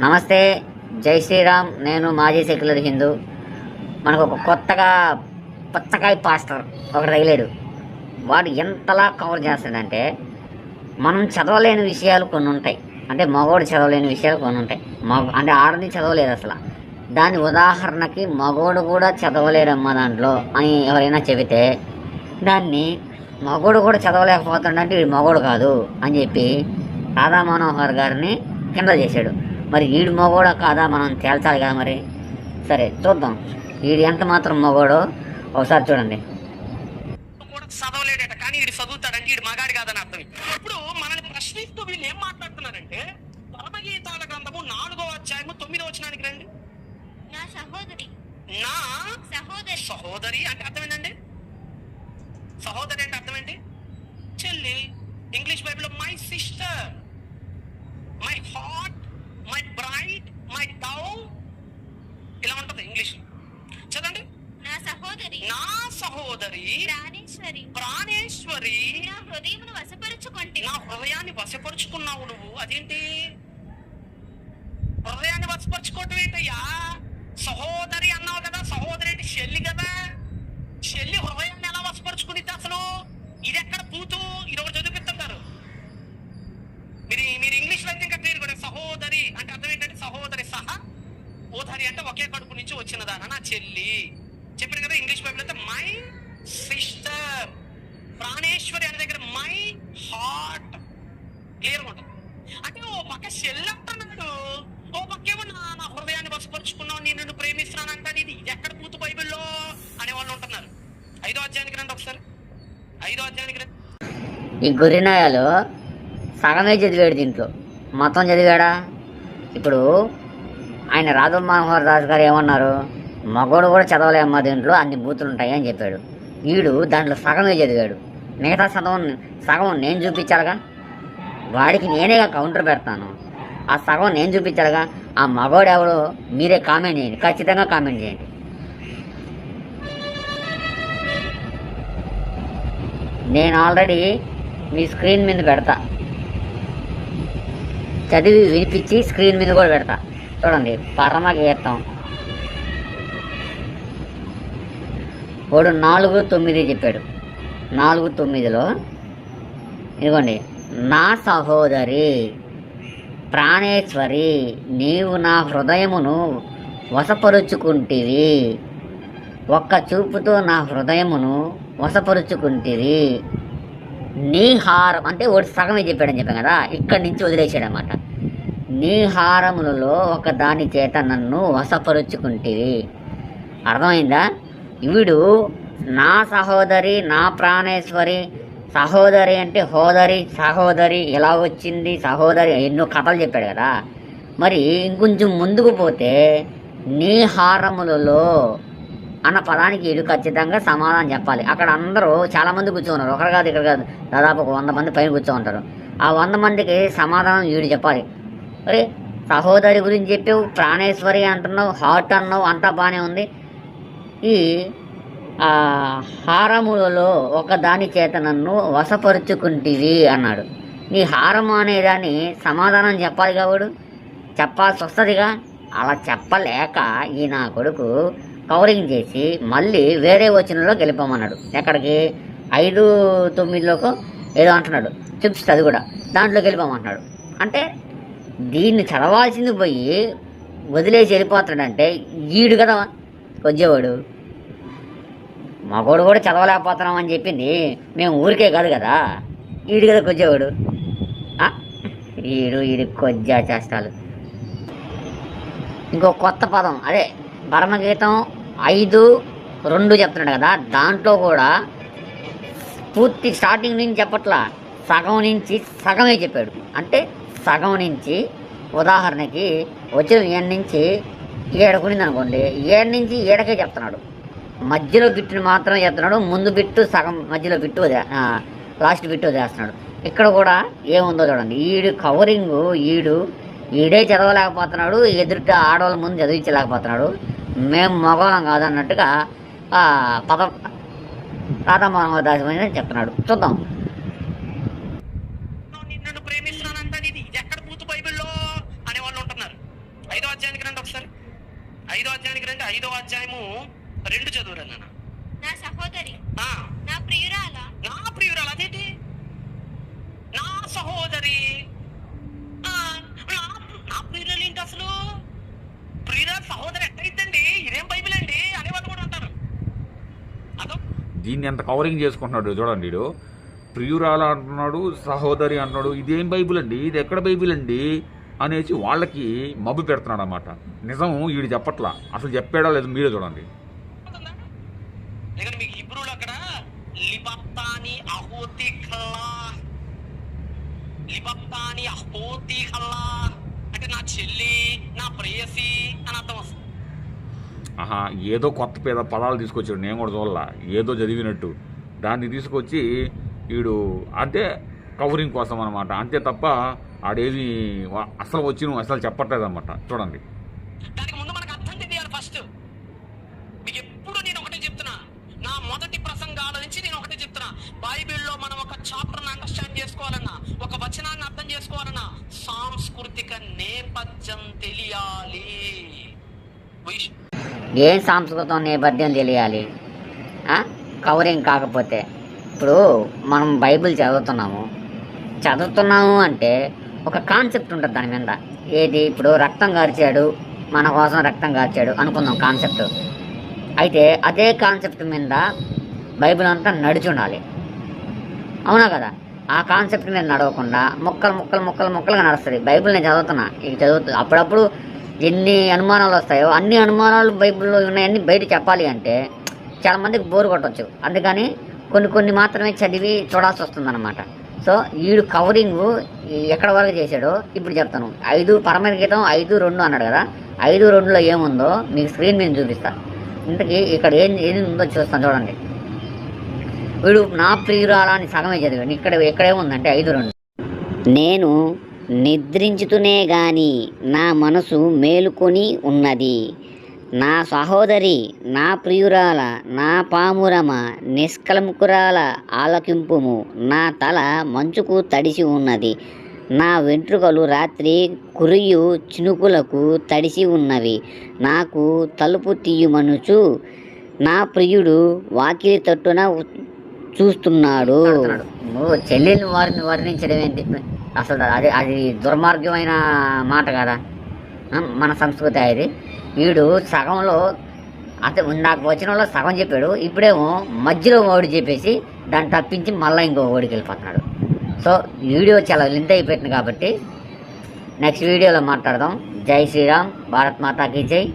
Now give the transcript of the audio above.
నమస్తే జై శ్రీరామ్. నేను మాజీ సెక్యులర్ హిందూ. మనకు ఒక కొత్తగా పుచ్చకాయ పాస్టర్ ఒకటి తగిలాడు. వాడు ఎంతలా కవర్ చేస్తాడంటే మనం చదవలేని విషయాలు కొన్ని ఉంటాయి. అంటే మగవాడు చదవలేని విషయాలు కొన్ని ఉంటాయి. మగ అంటే ఆడది చదవలేదు అసలు. దాని ఉదాహరణకి మగోడు కూడా చదవలేడమ్మా దాంట్లో అని ఎవరైనా చెబితే దాన్ని మగోడు కూడా చదవలేకపోతాడంటే వీడు మగోడు కాదు అని చెప్పి రాధా మనోహర్ గారిని కింద చేశాడు. మరి వీడు మగోడా కాదా మనం తేల్చాలి కదా మరి? సరే చూద్దాం. వీడు ఎంత మాత్రం మగోడో ఒకసారి చూడండి. చదవలేడట కానీ వీడు చదువుతాడంటే వీడు మగాడి కాదని అర్థం ఇప్పుడు మనల్ని ప్రశ్నిస్తూ వీళ్ళు ఏం మాట్లాడుతున్నారంటే పరమగీతాల గ్రంథము నాలుగో అధ్యాయము తొమ్మిదో వచనానికి రండి. నా సహోదరి. నా సహోదరి. సహోదరి అంటే అర్థం ఏంటండి సహోదరి అంటే అర్థం ఏంటి చెల్లి. ఇంగ్లీష్ బైబిల్లో my sister my heart my bright my dove ఇలా ఉంటుంది ఇంగ్లీష్ చదండి నా సహోదరి నా సహోదరి ప్రాణేశ్వరి. ప్రాణేశ్వరి. నా హృదయమును వశపరుచుకొంటి. నా హృదయాన్ని వశపరుచుకున్నావు నువ్వు. అదేంటి? హృదయాన్ని వశపరుచుకోవటం ఏంటయ్యా? సహోదరి అన్నావు కదా సహోదరి అంటే చెల్లి కదా. చెల్లి హృదయాన్ని ఎలా వశపరుచుకునిద్ది అసలు? ఇది ఎక్కడ పూతు? ఇది ఒకటి చదివిస్తుంటారు మీరు మీరు ఇంగ్లీష్లో అయితే ఇంకా క్లియర్ కూడా సహోదరి అంటే అర్థం ఏంటంటే సహోదరి సహా ఓధరి అంటే ఒకే కడుపు నుంచి వచ్చినదాన నా చెల్లి. చెప్పారు కదా ఇంగ్లీష్ బైబిల్ అయితే మై సిస్టర్ ప్రాణేశ్వరి అనే దగ్గర మై హార్ట్ క్లియర్ ఉంటుంది. అంటే ఓ పక్క చెల్లంటున్నాడు ఓ పక్కేమో నా నా హృదయాన్ని వసపరుచుకున్నావు నేను నిన్ను ప్రేమిస్తున్నాను అంటాను ఇది ఎక్కడ పూతు బైబిల్లో? అనే వాళ్ళు ఉంటున్నారు. ఐదో అధ్యాయానికి రండి ఒకసారి. ఐదో అధ్యాయానికి రండి. ఈ గురినాయాలు సగమే చదివాడు దీంట్లో. మొత్తం చదివాడా? ఇప్పుడు ఆయన రాధవ మనోహర్ దాస్ గారు ఏమన్నారు? మగోడు కూడా చదవలేమ్మా దీంట్లో అన్ని బూతులు ఉంటాయి అని చెప్పాడు. వీడు దాంట్లో సగమే చదివాడు. మిగతా సగం సగం నేను చూపించాలిగా? వాడికి నేనే కౌంటర్ పెడతాను. ఆ సగం నేను చూపించాలిగా? ఆ మగోడు ఎవరో మీరే కామెంట్ చేయండి. ఖచ్చితంగా కామెంట్ చేయండి. నేను ఆల్రెడీ మీ స్క్రీన్ మీద పెడతా. చదివి వినిపించి స్క్రీన్ మీద కూడా పెడతా. చూడండి పరమ గీతం వాడు నాలుగు తొమ్మిది చెప్పాడు. నాలుగు తొమ్మిదిలో ఇదిగోండి నా సహోదరి ప్రాణేశ్వరి నీవు నా హృదయమును వశపరుచుకుంటివి. ఒక్క చూపుతో నా హృదయమును వశపరుచుకుంటివి. నీ హారం అంటే ఒకటి సగమే చెప్పాడని చెప్పాను కదా ఇక్కడి నుంచి వదిలేసాడు అనమాట నీ ఒక దాని చేత నన్ను వశపరుచుకుంటివి. అర్థమైందా? వీడు నా సహోదరి నా ప్రాణేశ్వరి సహోదరి అంటే హోదరి సహోదరి ఎలా వచ్చింది సహోదరి ఎన్నో కథలు చెప్పాడు కదా. మరి ఇంకొంచెం ముందుకు పోతే నీ హారములలో అన్న పదానికి వీడు ఖచ్చితంగా సమాధానం చెప్పాలి. అక్కడ అందరూ చాలా మంది కూర్చోన్నారు. ఒకరు కాదు ఇక్కడ కాదు. దాదాపు ఒక వంద మంది పైన కూర్చో ఉంటారు. ఆ వంద మందికి సమాధానం వీడు చెప్పాలి. మరి సహోదరి గురించి చెప్పావు ప్రాణేశ్వరి అంటున్నావు హార్ట్ అన్నావు అంతా బాగానే ఉంది. ఈ ఆ, హారములలో ఒక దాని చేత నన్ను వశపరుచుకుంటివి అన్నాడు. నీ హారము అనేదాన్ని సమాధానం చెప్పాలి కావడు చెప్పాల్సి వస్తుందిగా? అలా చెప్పలేక ఈ నా కొడుకు కవరింగ్ చేసి మళ్ళీ వేరే వచనంలో గెలిపమన్నాడు ఎక్కడికి? ఐదు తొమ్మిదిలోకో ఏదో అంటున్నాడు. చూపిస్తుంది అది కూడా. దాంట్లో గెలిపమంటున్నాడు అంటే దీన్ని చదవాల్సింది పోయి వదిలేసి వెళ్ళిపోతాడంటే ఈడు కదా కొద్దివాడు మగోడు కూడా చదవలేకపోతున్నాం అని చెప్పింది. మేము ఊరికే కాదు కదా. ఈడు కదా కొద్దివాడు. ఈడు ఈడు కొద్దిగా చేస్తాలు ఇంకో కొత్త పదం. అదే పరమగీతం ఐదు రెండు చెప్తున్నాడు కదా. దాంట్లో కూడా పూర్తి స్టార్టింగ్ నుంచి చెప్పట్లా. సగం నుంచి సగమే చెప్పాడు. అంటే సగం నుంచి ఉదాహరణకి వచ్చిన ఏడు నుంచి ఏడకునింది అనుకోండి ఏడు నుంచి ఏడకే చెప్తున్నాడు. మధ్యలో బిట్టుని మాత్రమే చెప్తున్నాడు ముందు బిట్టు సగం మధ్యలో బిట్టు వదిలే లాస్ట్ బిట్టు వదిలేస్తున్నాడు. ఇక్కడ కూడా ఏముందో చూడండి ఈడు కవరింగ్ ఈడు ఈడే చదవలేకపోతున్నాడు ఎదుట ఆడవాళ్ళ ముందు చదివించలేకపోతున్నాడు. మేము మగవాళ్ళం కాదన్నట్టుగా పద రాధా మనోహర్ చెప్తున్నాడు. చూద్దాం నిన్ను ప్రేమిస్తున్నాను అంటాడు ఇది ఇది ఎక్కడ పూతు బైబిల్లో అనే వాళ్ళు ఉంటున్నారు అధ్యాయానికి రండి ఒకసారి ఐదో అధ్యాయానికి రండి. ఐదో అధ్యాయము రెండు చదువురండి నాన్న. నా సహోదరి ఆ, నా ప్రియురాల? నా ప్రియురాలు అదేంటి? నా సహోదరి. ఆ, నా ప్రియురాలు ఏంటి అసలు? ప్రియురాలు సహోదరి ఎట్టయిద్దండి ఇదేం బైబిల్ అండి? అనేవాళ్ళు కూడా ఉంటారు. అదో. దీన్ని ఎంత కవరింగ్ చేసుకుంటున్నాడు చూడండి వీడు. ప్రియురాల అంటున్నాడు సహోదరి అంటున్నాడు. ఇదేం బైబిల్ అండి? ఇది ఎక్కడ బైబిల్ అండి? అనేసి వాళ్ళకి మబ్బు పెడుతున్నాడు అనమాట నిజం వీడు చెప్పట్లా. అసలు చెప్పాడా లేదు మీరే చూడండి. అంటే నా చెల్లి నా ప్రేయసి అని అర్థం వస్తుంది. ఆహా ఏదో కొత్త పేద పదాలు తీసుకొచ్చాడు. నేను కూడా చూడాల. ఏదో చదివినట్టు. దాన్ని తీసుకొచ్చి వీడు అంతే కవరింగ్ కోసం అనమాట అంతే తప్ప ఆడేది వా- అసలు వచ్చి నువ్వు అసలు చెప్పట్లేదు అనమాట చూడండి. దానికి ముందు మనకు అర్థం తెలియాలి ఫస్ట్. మీకు ఎప్పుడు నేను ఒకటే చెప్తున్నా. నా మొదటి ప్రసంగాల నుంచి నేను ఒకటే చెప్తున్నా. బైబిల్లో మనం ఒక చాప్టర్ని అండర్స్టాండ్ చేసుకోవాలన్నా ఒక వచనాన్ని అర్థం చేసుకోవాలన్నా సాంస్కృతిక నేపథ్యం తెలియాలి. ఏం సాంస్కృతం నేపథ్యం తెలియాలి? ఆ? కవరింగ్ కాకపోతే. ఇప్పుడు మనం బైబిల్ చదువుతున్నాము. చదువుతున్నాము అంటే ఒక కాన్సెప్ట్ ఉంటుంది దాని మీద. ఏది? ఇప్పుడు రక్తం గార్చాడు మన కోసం రక్తం గార్చాడు అనుకుందాం కాన్సెప్ట్. అయితే అదే కాన్సెప్ట్ మీద బైబిల్ అంతా నడిచి ఉండాలి. అవునా కదా? ఆ కాన్సెప్ట్ మీద నడవకుండా ముక్కలు ముక్కలు ముక్కలు ముక్కలుగా నడుస్తుంది. బైబిల్ నేను చదువుతున్నా. ఇక చదువుతు అప్పుడప్పుడు ఎన్ని అనుమానాలు వస్తాయో అన్ని అనుమానాలు బైబిల్లో ఉన్నాయన్నీ బయట చెప్పాలి అంటే చాలామందికి బోరు కొట్టవచ్చు అందుకని కొన్ని కొన్ని మాత్రమే చదివి చూడాల్సి వస్తుందన్నమాట. సో ఈడు కవరింగ్ ఎక్కడ వరకు చేశాడో ఇప్పుడు చెప్తాను. ఐదు పరమైన గీతం ఐదు రెండు అన్నాడు కదా. ఐదు రెండులో ఏముందో మీకు స్క్రీన్ మీద చూపిస్తా. ఇంతకీ ఇక్కడ ఏం ఏది ఉందో చూస్తాను చూడండి. వీడు నా ప్రియురాలని సగమే చదివాడు. ఇక్కడ ఎక్కడేముందంటే ఐదు రెండు. నేను నిద్రించుతూనే గాని నా మనసు మేలుకొని ఉన్నది. నా సహోదరి నా ప్రియురాల నా పామురమ నిష్కలంకురాల ఆలకింపుము. నా తల మంచుకు తడిసి ఉన్నది. నా వెంట్రుకలు రాత్రి కురియు చినుకులకు తడిసి ఉన్నవి. నాకు తలుపు తీయుమనుచు నా ప్రియుడు వాకిలి తట్టున చూస్తున్నాడు. చెల్లెల్ని వారిని వర్ణించడం ఏంటి? అసలు అది అది దుర్మార్గమైన మాట కదా. మన సంస్కృతి అది. వీడు సగంలో అతను నాకు వచ్చిన వాళ్ళు సగం చెప్పాడు ఇప్పుడేమో మధ్యలో ఓడి చెప్పేసి దాన్ని తప్పించి మళ్ళీ ఇంకో ఓడికి వెళ్ళిపోతున్నాడు. సో వీడియో చాలా లింక్ అయిపోయింది కాబట్టి నెక్స్ట్ వీడియోలో మాట్లాడదాం. జై శ్రీరామ్ భారత్ మాతాకి జై.